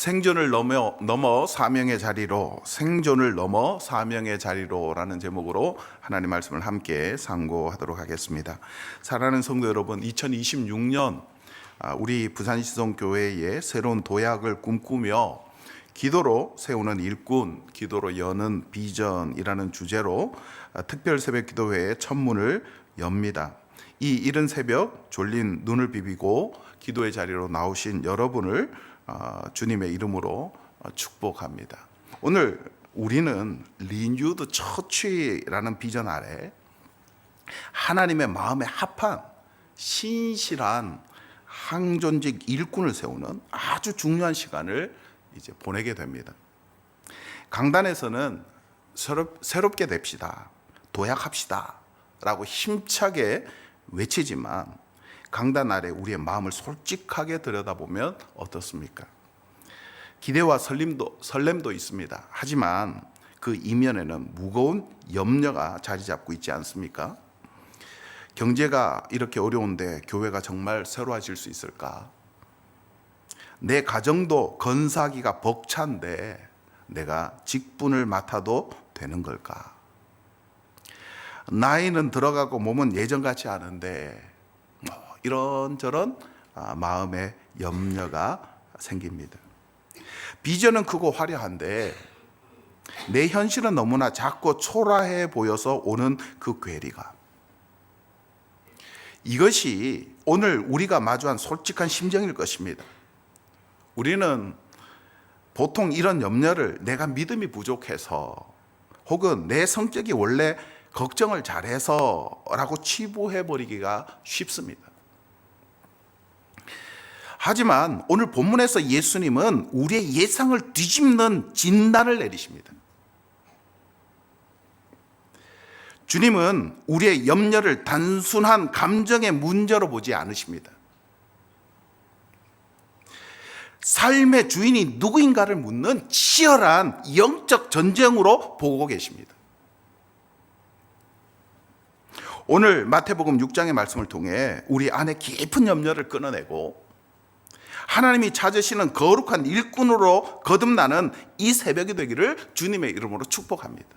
생존을 넘어, 넘어 사명의 자리로 생존을 넘어 사명의 자리로라는 제목으로 하나님 말씀을 함께 상고하도록 하겠습니다. 사랑하는 성도 여러분, 2026년 아, 우리 부산 시성 교회의 새로운 도약을 꿈꾸며 기도로 세우는 일꾼, 기도로 여는 비전이라는 주제로 아, 특별 새벽 기도회의 첫 문을 엽니다. 이 이른 새벽 졸린 눈을 비비고 기도의 자리로 나오신 여러분을 어, 주님의 이름으로 어, 축복합니다. 오늘 우리는 리뉴드 처치라는 비전 아래 하나님의 마음에 합한 신실한 항존직 일꾼을 세우는 아주 중요한 시간을 이제 보내게 됩니다. 강단에서는 새롭, 새롭게 됩시다. 도약합시다. 라고 힘차게 외치지만 강단 아래 우리의 마음을 솔직하게 들여다보면 어떻습니까? 기대와 설렘도, 설렘도 있습니다. 하지만 그 이면에는 무거운 염려가 자리 잡고 있지 않습니까? 경제가 이렇게 어려운데 교회가 정말 새로워질 수 있을까? 내 가정도 건사기가 벅찬데 내가 직분을 맡아도 되는 걸까? 나이는 들어가고 몸은 예전 같지 않은데 뭐 이런저런 아, 마음의 염려가 생깁니다. 비전은 크고 화려한데 내 현실은 너무나 작고 초라해 보여서 오는 그 괴리감. 이것이 오늘 우리가 마주한 솔직한 심정일 것입니다. 우리는 보통 이런 염려를 내가 믿음이 부족해서 혹은 내 성격이 원래 걱정을 잘해서라고 치부해 버리기가 쉽습니다. 하지만 오늘 본문에서 예수님은 우리의 예상을 뒤집는 진단을 내리십니다. 주님은 우리의 염려를 단순한 감정의 문제로 보지 않으십니다. 삶의 주인이 누구인가를 묻는 치열한 영적 전쟁으로 보고 계십니다. 오늘 마태복음 6장의 말씀을 통해 우리 안에 깊은 염려를 끊어내고 하나님이 찾으시는 거룩한 일꾼으로 거듭나는 이 새벽이 되기를 주님의 이름으로 축복합니다.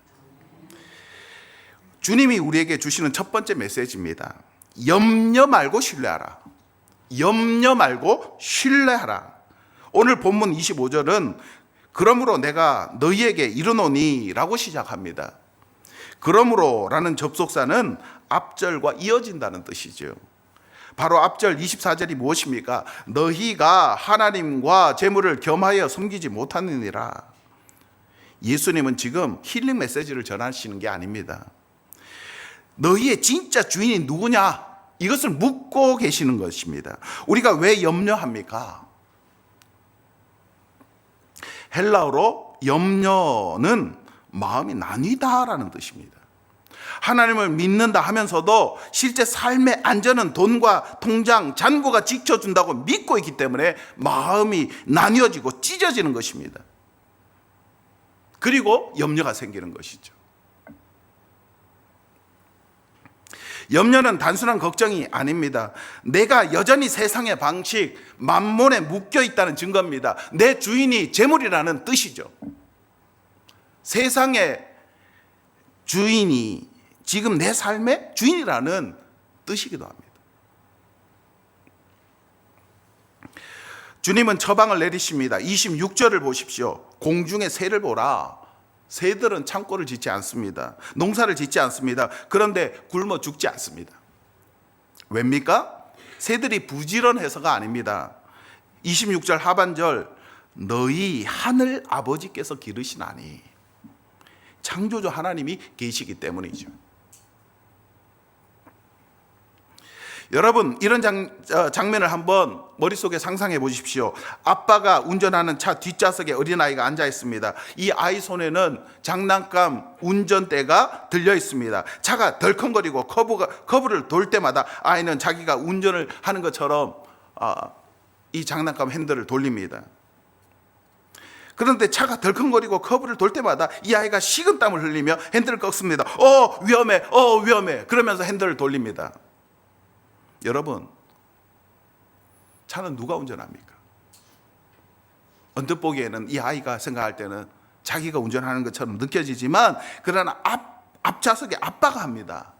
주님이 우리에게 주시는 첫 번째 메시지입니다. 염려 말고 신뢰하라. 염려 말고 신뢰하라. 오늘 본문 25절은 그러므로 내가 너희에게 이르노니라고 시작합니다. 그러므로라는 접속사는 앞절과 이어진다는 뜻이죠. 바로 앞절 24절이 무엇입니까? 너희가 하나님과 재물을 겸하여 섬기지 못하느니라. 예수님은 지금 힐링 메시지를 전하시는 게 아닙니다. 너희의 진짜 주인이 누구냐? 이것을 묻고 계시는 것입니다. 우리가 왜 염려합니까? 헬라어로 염려는 마음이 나뉘다라는 뜻입니다. 하나님을 믿는다 하면서도 실제 삶의 안전은 돈과 통장, 잔고가 지켜준다고 믿고 있기 때문에 마음이 나뉘어지고 찢어지는 것입니다. 그리고 염려가 생기는 것이죠. 염려는 단순한 걱정이 아닙니다. 내가 여전히 세상의 방식, 만몬에 묶여 있다는 증거입니다. 내 주인이 재물이라는 뜻이죠. 세상의 주인이 지금 내 삶의 주인이라는 뜻이기도 합니다. 주님은 처방을 내리십니다. 26절을 보십시오. 공중의 새를 보라. 새들은 창고를 짓지 않습니다. 농사를 짓지 않습니다. 그런데 굶어 죽지 않습니다. 왜입니까? 새들이 부지런해서가 아닙니다. 26절 하반절 너희 하늘 아버지께서 기르시나니 창조주 하나님이 계시기 때문이죠. 여러분 이런 장, 어, 장면을 한번 머릿속에 상상해 보십시오. 아빠가 운전하는 차 뒷좌석에 어린아이가 앉아 있습니다. 이 아이 손에는 장난감 운전대가 들려 있습니다. 차가 덜컹거리고 커브가, 커브를 돌 때마다 아이는 자기가 운전을 하는 것처럼 어, 이 장난감 핸들을 돌립니다. 그런데 차가 덜컹거리고 커브를 돌 때마다 이 아이가 식은 땀을 흘리며 핸들을 꺾습니다. 어, 위험해, 어, 위험해. 그러면서 핸들을 돌립니다. 여러분, 차는 누가 운전합니까? 언뜻 보기에는 이 아이가 생각할 때는 자기가 운전하는 것처럼 느껴지지만 그러나 앞 앞좌석에 아빠가 합니다.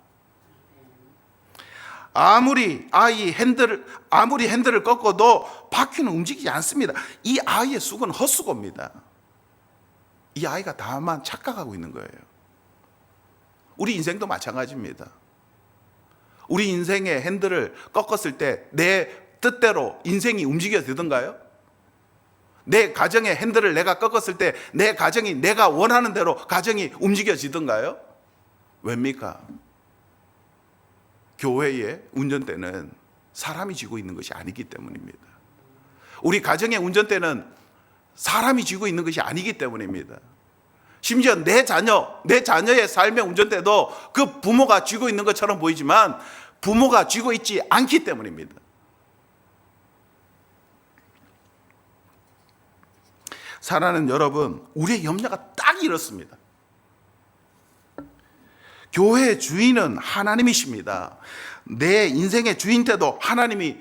아무리 아이 핸들을 아무리 핸들을 꺾어도 바퀴는 움직이지 않습니다. 이 아이의 수고는 헛수고입니다. 이 아이가 다만 착각하고 있는 거예요. 우리 인생도 마찬가지입니다. 우리 인생의 핸들을 꺾었을 때 내 뜻대로 인생이 움직여지던가요? 내 가정의 핸들을 내가 꺾었을 때 내 가정이 내가 원하는 대로 가정이 움직여지던가요? 왜입니까? 교회의 운전대는 사람이 쥐고 있는 것이 아니기 때문입니다. 우리 가정의 운전대는 사람이 쥐고 있는 것이 아니기 때문입니다. 심지어 내 자녀, 내 자녀의 삶의 운전대도 그 부모가 쥐고 있는 것처럼 보이지만 부모가 쥐고 있지 않기 때문입니다. 사랑하는 여러분, 우리의 염려가 딱 이렇습니다. 교회의 주인은 하나님이십니다. 내 인생의 주인 때도 하나님이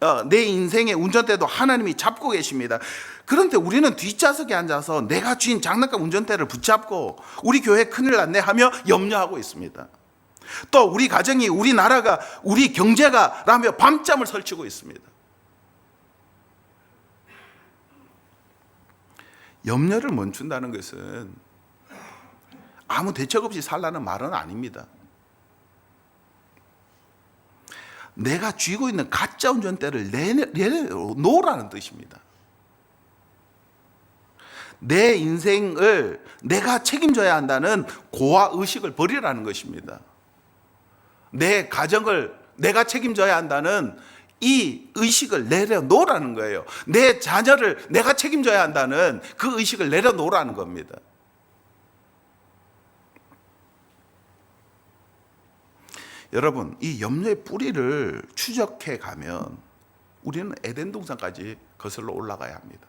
어, 내 인생의 운전대도 하나님이 잡고 계십니다. 그런데 우리는 뒷좌석에 앉아서 내가 주인 장난감 운전대를 붙잡고 우리 교회 큰일 났네 하며 염려하고 있습니다. 또 우리 가정이 우리 나라가 우리 경제가 라며 밤잠을 설치고 있습니다. 염려를 멈춘다는 것은 아무 대책 없이 살라는 말은 아닙니다. 내가 쥐고 있는 가짜 운전대를 내놓으라는 뜻입니다. 내 인생을 내가 책임져야 한다는 고아 의식을 버리라는 것입니다. 내 가정을 내가 책임져야 한다는 이 의식을 내려놓으라는 거예요. 내 자녀를 내가 책임져야 한다는 그 의식을 내려놓으라는 겁니다. 여러분, 이 염려의 뿌리를 추적해 가면 우리는 에덴 동산까지 거슬러 올라가야 합니다.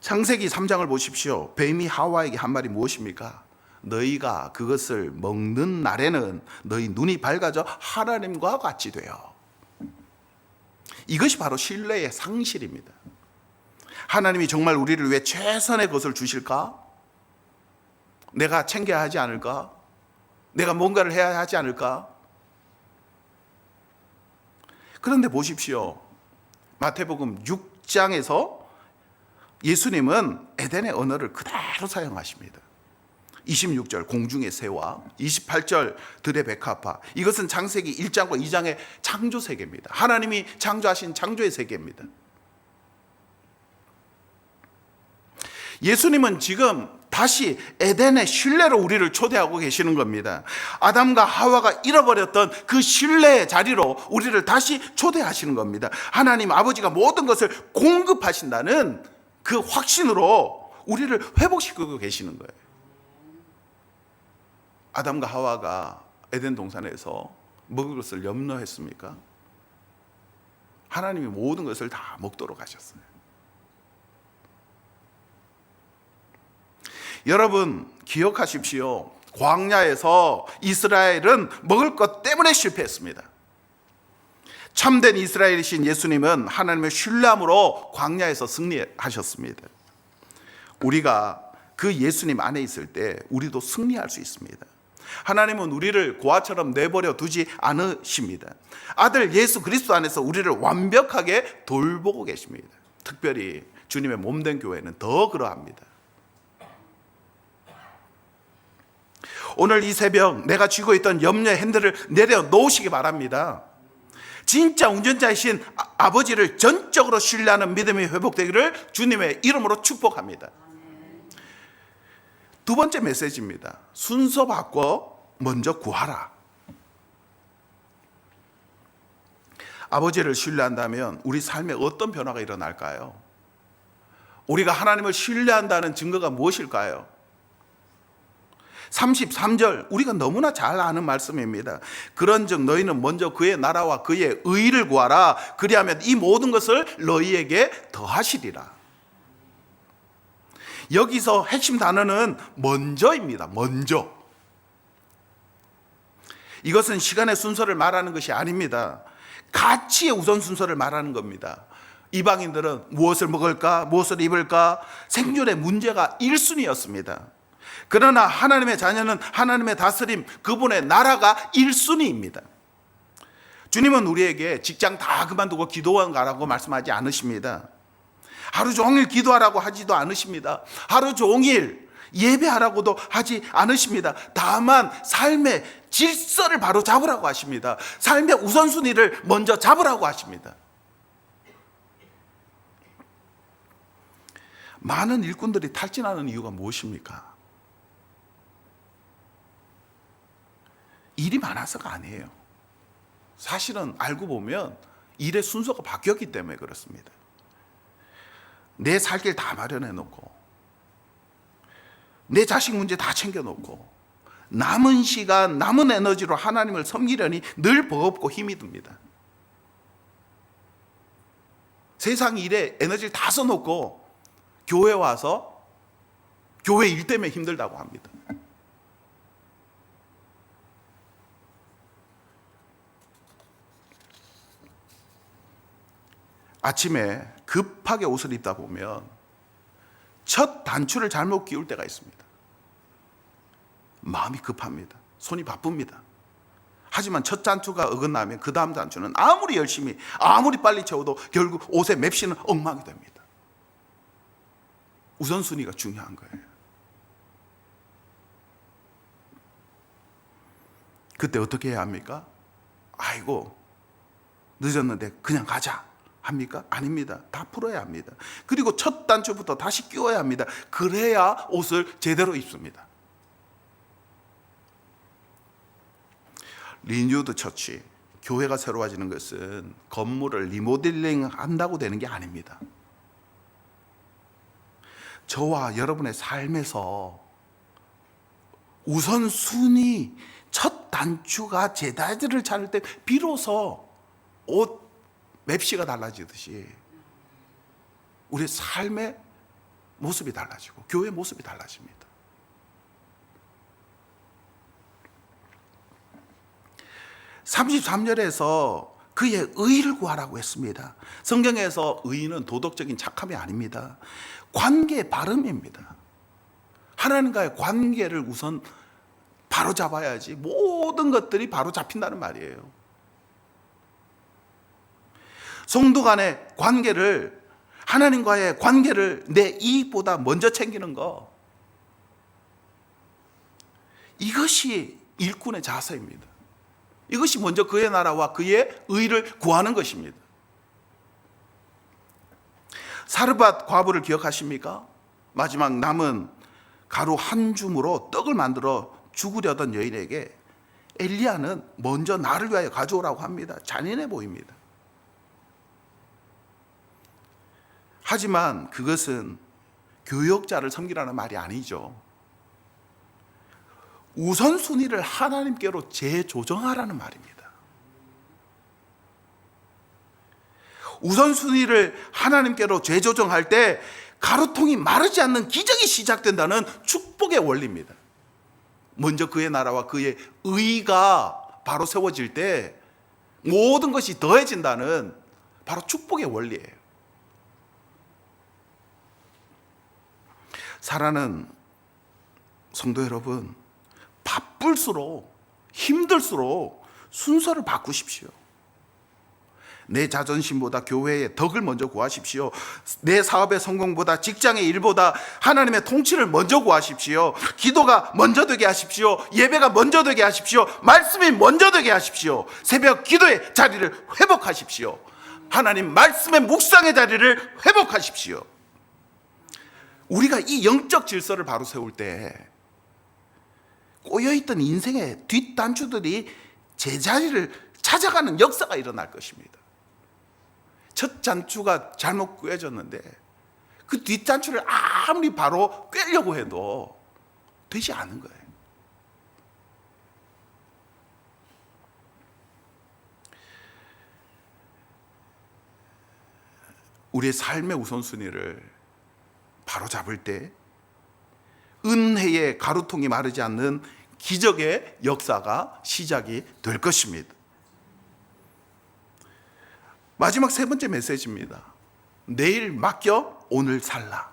창세기 3장을 보십시오. 뱀이 하와에게 한 말이 무엇입니까? 너희가 그것을 먹는 날에는 너희 눈이 밝아져 하나님과 같이 되어. 이것이 바로 신뢰의 상실입니다. 하나님이 정말 우리를 위해 최선의 것을 주실까? 내가 챙겨야 하지 않을까? 내가 뭔가를 해야 하지 않을까? 그런데 보십시오. 마태복음 6장에서 예수님은 에덴의 언어를 그대로 사용하십니다. 26절 공중의 새와 28절 들의 백합화 이것은 창세기 1장과 2장의 창조 세계입니다. 하나님이 창조하신 창조의 세계입니다. 예수님은 지금 다시 에덴의 신뢰로 우리를 초대하고 계시는 겁니다. 아담과 하와가 잃어버렸던 그 신뢰의 자리로 우리를 다시 초대하시는 겁니다. 하나님 아버지가 모든 것을 공급하신다는 그 확신으로 우리를 회복시키고 계시는 거예요. 아담과 하와가 에덴 동산에서 먹을 것을 염려했습니까? 하나님이 모든 것을 다 먹도록 하셨어요. 여러분 기억하십시오. 광야에서 이스라엘은 먹을 것 때문에 실패했습니다. 참된 이스라엘이신 예수님은 하나님의 신뢰함으로 광야에서 승리하셨습니다. 우리가 그 예수님 안에 있을 때 우리도 승리할 수 있습니다. 하나님은 우리를 고아처럼 내버려 두지 않으십니다. 아들 예수 그리스도 안에서 우리를 완벽하게 돌보고 계십니다. 특별히 주님의 몸된 교회는 더 그러합니다. 오늘 이 새벽 내가 쥐고 있던 염려의 핸들을 내려놓으시기 바랍니다. 진짜 운전자이신 아- 아버지를 전적으로 신뢰하는 믿음이 회복되기를 주님의 이름으로 축복합니다. 두 번째 메시지입니다. 순서 바꿔 먼저 구하라. 아버지를 신뢰한다면 우리 삶에 어떤 변화가 일어날까요? 우리가 하나님을 신뢰한다는 증거가 무엇일까요? 33절 우리가 너무나 잘 아는 말씀입니다. 그런즉 너희는 먼저 그의 나라와 그의 의를 구하라. 그리하면 이 모든 것을 너희에게 더하시리라. 여기서 핵심 단어는 먼저입니다. 먼저. 이것은 시간의 순서를 말하는 것이 아닙니다. 가치의 우선 순서를 말하는 겁니다. 이방인들은 무엇을 먹을까, 무엇을 입을까 생존의 문제가 1순위였습니다. 그러나 하나님의 자녀는 하나님의 다스림, 그분의 나라가 1순위입니다. 주님은 우리에게 직장 다 그만두고 기도원 가라고 말씀하지 않으십니다. 하루 종일 기도하라고 하지도 않으십니다. 하루 종일 예배하라고도 하지 않으십니다. 다만 삶의 질서를 바로 잡으라고 하십니다. 삶의 우선순위를 먼저 잡으라고 하십니다. 많은 일꾼들이 탈진하는 이유가 무엇입니까? 일이 많아서가 아니에요. 사실은 알고 보면 일의 순서가 바뀌었기 때문에 그렇습니다. 내 살 길 다 마련해 놓고 내 자식 문제 다 챙겨 놓고 남은 시간, 남은 에너지로 하나님을 섬기려니 늘 버겁고 힘이 듭니다. 세상 일에 에너지를 다 써놓고 교회 와서 교회 일 때문에 힘들다고 합니다. 아침에 급하게 옷을 입다 보면 첫 단추를 잘못 끼울 때가 있습니다. 마음이 급합니다. 손이 바쁩니다. 하지만 첫 단추가 어긋나면 그 다음 단추는 아무리 열심히 아무리 빨리 채워도 결국 옷의 맵시는 엉망이 됩니다. 우선순위가 중요한 거예요. 그때 어떻게 해야 합니까? 아이고 늦었는데 그냥 가자 합니까? 아닙니다. 다 풀어야 합니다. 그리고 첫 단추부터 다시 끼워야 합니다. 그래야 옷을 제대로 입습니다. 리뉴드 처치 교회가 새로워지는 것은 건물을 리모델링 한다고 되는 게 아닙니다. 저와 여러분의 삶에서 우선순위 첫 단추가 제자리를 찾을 때 비로소 옷 맵시가 달라지듯이 우리 삶의 모습이 달라지고 교회 모습이 달라집니다. (33절에서) 그의 의를 구하라고 했습니다. 성경에서 의는 도덕적인 착함이 아닙니다. 관계 바름입니다. 하나님과의 관계를 우선 바로 잡아야지 모든 것들이 바로 잡힌다는 말이에요. 성도 간의 관계를 하나님과의 관계를 내 이익보다 먼저 챙기는 거 이것이 일꾼의 자세입니다. 이것이 먼저 그의 나라와 그의 의를 구하는 것입니다. 사르밧 과부를 기억하십니까? 마지막 남은 가루 한 줌으로 떡을 만들어 죽으려던 여인에게 엘리야는 먼저 나를 위하여 가져오라고 합니다. 잔인해 보입니다. 하지만 그것은 교역자를 섬기라는 말이 아니죠. 우선순위를 하나님께로 재조정하라는 말입니다. 우선순위를 하나님께로 재조정할 때 가루통이 마르지 않는 기적이 시작된다는 축복의 원리입니다. 먼저 그의 나라와 그의 의가 바로 세워질 때 모든 것이 더해진다는 바로 축복의 원리예요. 사랑하는 성도 여러분, 바쁠수록 힘들수록 순서를 바꾸십시오. 내 자존심보다 교회의 덕을 먼저 구하십시오. 내 사업의 성공보다 직장의 일보다 하나님의 통치를 먼저 구하십시오. 기도가 먼저 되게 하십시오. 예배가 먼저 되게 하십시오. 말씀이 먼저 되게 하십시오. 새벽 기도의 자리를 회복하십시오. 하나님 말씀의 묵상의 자리를 회복하십시오. 우리가 이 영적 질서를 바로 세울 때 꼬여있던 인생의 뒷단추들이 제자리를 찾아가는 역사가 일어날 것입니다. 첫 단추가 잘못 꿰졌는데 그 뒷단추를 아무리 바로 꿰려고 해도 되지 않은 거예요. 우리의 삶의 우선순위를 바로 잡을 때 은혜의 가루통이 마르지 않는 기적의 역사가 시작이 될 것입니다. 마지막 세 번째 메시지입니다. 내일 맡겨 오늘 살라.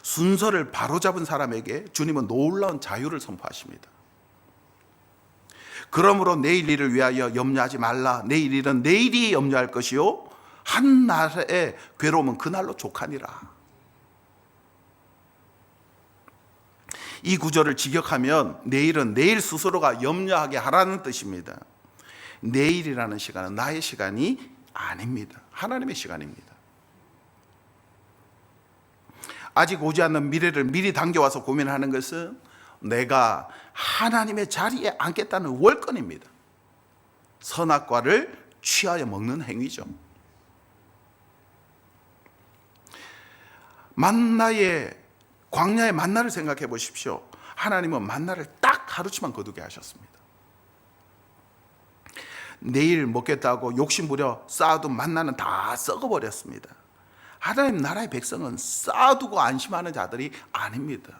순서를 바로잡은 사람에게 주님은 놀라운 자유를 선포하십니다. 그러므로 내일 일을 위하여 염려하지 말라. 내일 일은 내일이 염려할 것이요. 한 날의 괴로움은 그날로 족하니라. 이 구절을 직역하면 내일은 내일 스스로가 염려하게 하라는 뜻입니다. 내일이라는 시간은 나의 시간이 아닙니다. 하나님의 시간입니다. 아직 오지 않는 미래를 미리 당겨와서 고민하는 것은 내가 하나님의 자리에 앉겠다는 월권입니다. 선악과를 취하여 먹는 행위죠. 만나의 광야의 만나를 생각해 보십시오. 하나님은 만나를 딱 하루치만 거두게 하셨습니다. 내일 먹겠다고 욕심 부려 쌓아둔 만나는 다 썩어버렸습니다. 하나님 나라의 백성은 쌓아두고 안심하는 자들이 아닙니다.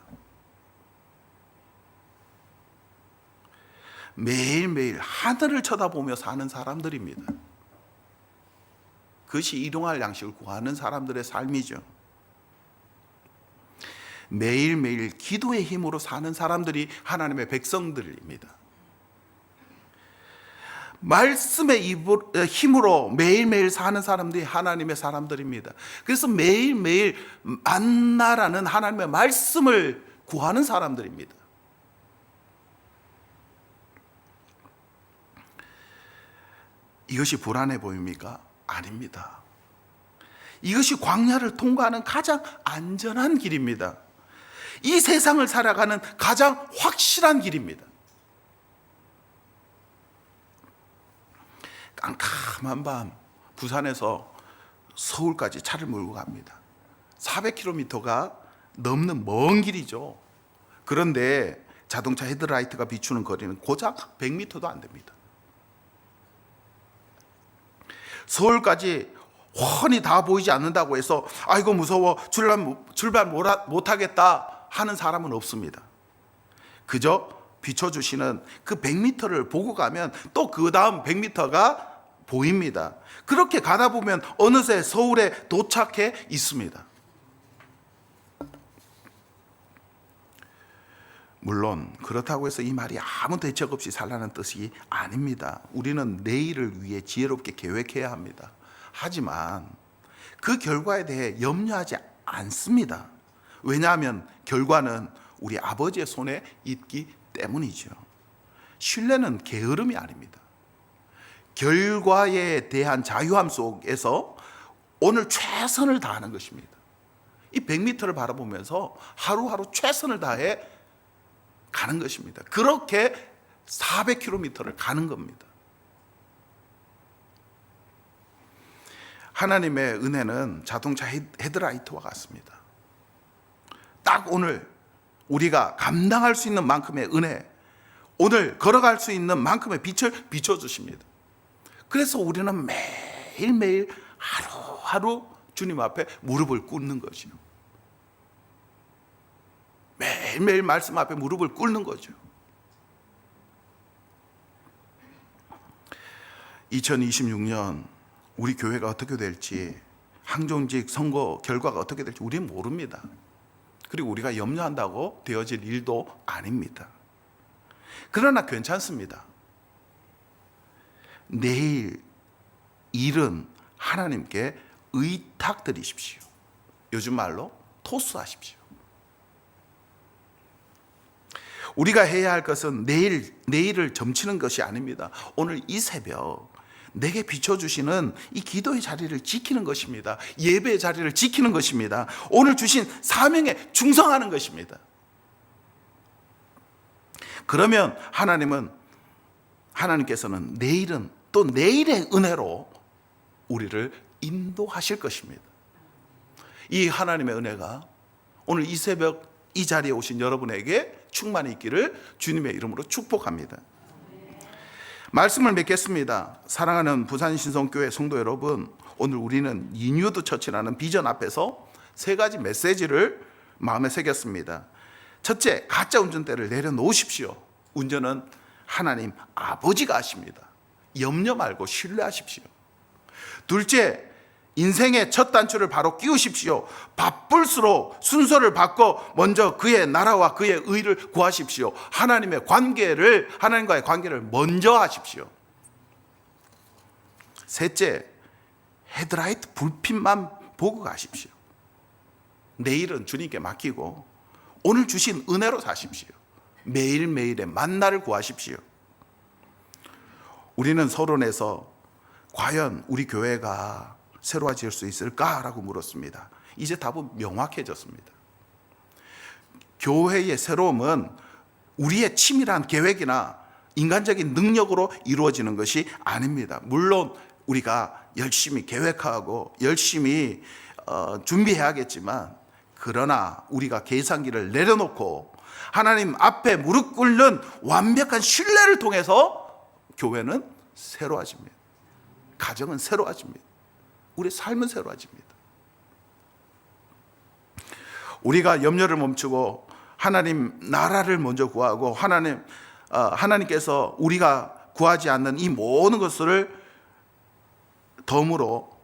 매일매일 하늘을 쳐다보며 사는 사람들입니다. 그것이 일용할 양식을 구하는 사람들의 삶이죠. 매일매일 기도의 힘으로 사는 사람들이 하나님의 백성들입니다. 말씀의 입으로- 힘으로 매일매일 사는 사람들이 하나님의 사람들입니다. 그래서 매일매일 만나라는 하나님의 말씀을 구하는 사람들입니다. 이것이 불안해 보입니까? 아닙니다. 이것이 광야를 통과하는 가장 안전한 길입니다. 이 세상을 살아가는 가장 확실한 길입니다. 깜깜한 밤 부산에서 서울까지 차를 몰고 갑니다. 400km가 넘는 먼 길이죠. 그런데 자동차 헤드라이트가 비추는 거리는 고작 100m도 안 됩니다. 서울까지 훤히 다 보이지 않는다고 해서 아이고 무서워 출발, 못- 출발 못- 못하겠다 하는 사람은 없습니다. 그저 비춰주시는 그 100m를 보고 가면 또 그 다음 100m가 보입니다. 그렇게 가다 보면 어느새 서울에 도착해 있습니다. 물론 그렇다고 해서 이 말이 아무 대책 없이 살라는 뜻이 아닙니다. 우리는 내일을 위해 지혜롭게 계획해야 합니다. 하지만 그 결과에 대해 염려하지 않습니다. 왜냐하면 결과는 우리 아버지의 손에 있기 때문이죠. 신뢰는 게으름이 아닙니다. 결과에 대한 자유함 속에서 오늘 최선을 다하는 것입니다. 이 100m를 바라보면서 하루하루 최선을 다해 가는 것입니다. 그렇게 400km를 가는 겁니다. 하나님의 은혜는 자동차 헤드라이트와 같습니다. 딱 오늘 우리가 감당할 수 있는 만큼의 은혜, 오늘 걸어갈 수 있는 만큼의 빛을 비춰주십니다. 그래서 우리는 매일매일 하루하루 주님 앞에 무릎을 꿇는 거죠. 매일매일 말씀 앞에 무릎을 꿇는 거죠. 2026년 우리 교회가 어떻게 될지 항종직 선거 결과가 어떻게 될지 우리는 모릅니다. 그리고 우리가 염려한다고 되어질 일도 아닙니다. 그러나 괜찮습니다. 내일 일은 하나님께 의탁드리십시오. 요즘 말로 토스하십시오. 우리가 해야 할 것은 내일 내일을 점치는 것이 아닙니다. 오늘 이 새벽 내게 비춰주시는 이 기도의 자리를 지키는 것입니다. 예배의 자리를 지키는 것입니다. 오늘 주신 사명에 충성하는 것입니다. 그러면 하나님은 하나님께서는 내일은 또 내일의 은혜로 우리를 인도하실 것입니다. 이 하나님의 은혜가 오늘 이 새벽 이 자리에 오신 여러분에게 충만히 있기를 주님의 이름으로 축복합니다. 말씀을 맺겠습니다. 사랑하는 부산 신성교회 성도 여러분, 오늘 우리는 이뉴드 처치라는 비전 앞에서 세 가지 메시지를 마음에 새겼습니다. 첫째, 가짜 운전대를 내려놓으십시오. 운전은 하나님 아버지가 하십니다. 염려 말고 신뢰하십시오. 둘째, 인생의 첫 단추를 바로 끼우십시오. 바쁠수록 순서를 바꿔 먼저 그의 나라와 그의 의를 구하십시오. 하나님의 관계를 하나님과의 관계를 먼저 하십시오. 셋째, 헤드라이트 불빛만 보고 가십시오. 내일은 주님께 맡기고 오늘 주신 은혜로 사십시오. 매일매일의 만나를 구하십시오. 우리는 서론에서 과연 우리 교회가 새로워질 수 있을까라고 물었습니다. 이제 답은 명확해졌습니다. 교회의 새로움은 우리의 치밀한 계획이나 인간적인 능력으로 이루어지는 것이 아닙니다. 물론 우리가 열심히 계획하고 열심히 어, 준비해야겠지만 그러나 우리가 계산기를 내려놓고 하나님 앞에 무릎 꿇는 완벽한 신뢰를 통해서 교회는 새로워집니다. 가정은 새로워집니다. 우리 삶은 새로워집니다. 우리가 염려를 멈추고 하나님 나라를 먼저 구하고 하나님 어, 하나님께서 우리가 구하지 않는 이 모든 것을 덤으로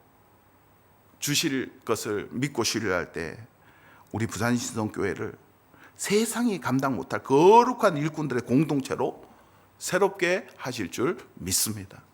주실 것을 믿고 신뢰할 때 우리 부산 신성 교회를 세상이 감당 못할 거룩한 일꾼들의 공동체로 새롭게 하실 줄 믿습니다.